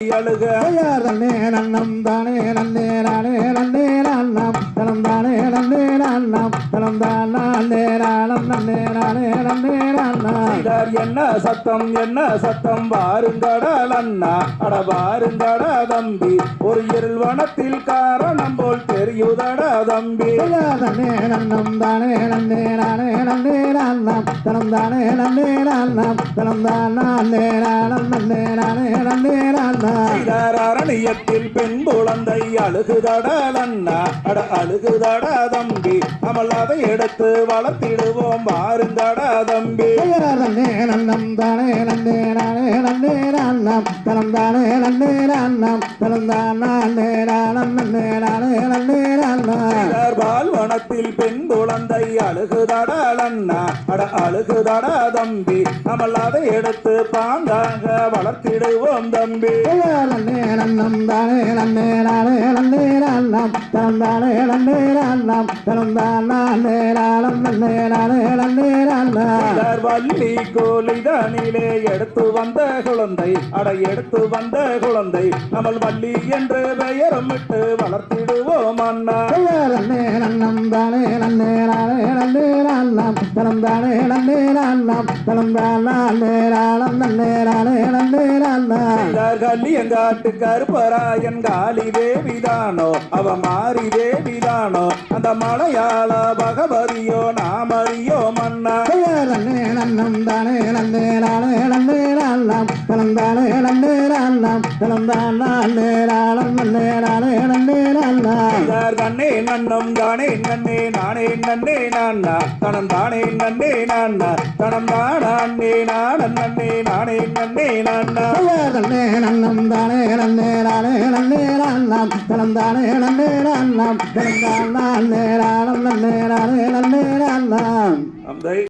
அழுக நன்னே நன்னம் தானே நன்னே நானே நன்னே நன்னம் தனம் தானே நன்னே நன்னம் தனம் தான் நன்னே நானம் நன்னே நானே நன்னே நன்னம் செய்தார் என்ன சத்தம் என்ன சத்தம்? வாருங்கடல் அண்ணா அட வாருங்கடா தம்பி. ஒரு இருள் வனத்தில் காரணம் போல் தெரியுதடா தம்பி. நன்னே நன்னம் தானே நன்னே நானே நன்னே நன்னம் தனம் தானே நன்னே நன்னம் தனம் தான் நன்னே நானம் நன்னே நானே நன்னே நன்னம் செய்தார் அரணியத்தில் பெண் குழந்தை அழுகுதடல் அண்ணா அட அழுகுதட தம்பி. அமல் அதை எடுத்து வளர்த்திடுவோம் வாருங்கடா தம்பி. நன்னே நன்னம் தானே நன்னே நானே நன்னே நன்னம் தனம் தானே நன்னே நன்னம் தனம் தான் நன்னே நானம் பால்வனத்தில் பெண் குழந்தை அழுகுதடலண்ணா. அட அழுகுதட தம்பி. அமல் அதை எடுத்து பாங்காக வளர்த்திடுவோம் தம்பி. நன்னே நன்னம் தானே நன்னே. நானே நன்னே நன்னம் சிலர் வள்ளி கோலிதானிலே எடுத்து வந்த குழந்தை அட எடுத்து வந்த குழந்தை நம்மள் வள்ளி என்று பெயரமிட்டு வளர்த்திடுவோம் அண்ணா. நன்னம் தானே நன்னே நானே நன்னே நன்னம் தனம் தானே நன்னே நன்னம் தனம் தான் நன்னே நானம் நன்னே கருப்பராயன் காளி தேவிதானோ? அவ மாறி தேவிதானோ? அந்த மலையாள பகவத் நன்னே நன்னம் தானே நன்னே நானே நன்னே நன்னம் தனம் தானே நன்னே நன்னம் தனம் தான் நன்னே நானம் நன்னே நானே நன்னே நன்னம் சிலர் கண்ணே நன்னம் தானே நன்னே நானே நன்னே நான்னா தனம் தானே நன்னே நான்னா தனம் தானே நான நன்னே நானே நன்னே நான்னா நன்னே நன்னம் தானே நன்னே நானே தனம் தானே நன்னே நன்னம் தனம் தான் நன்னே நானம்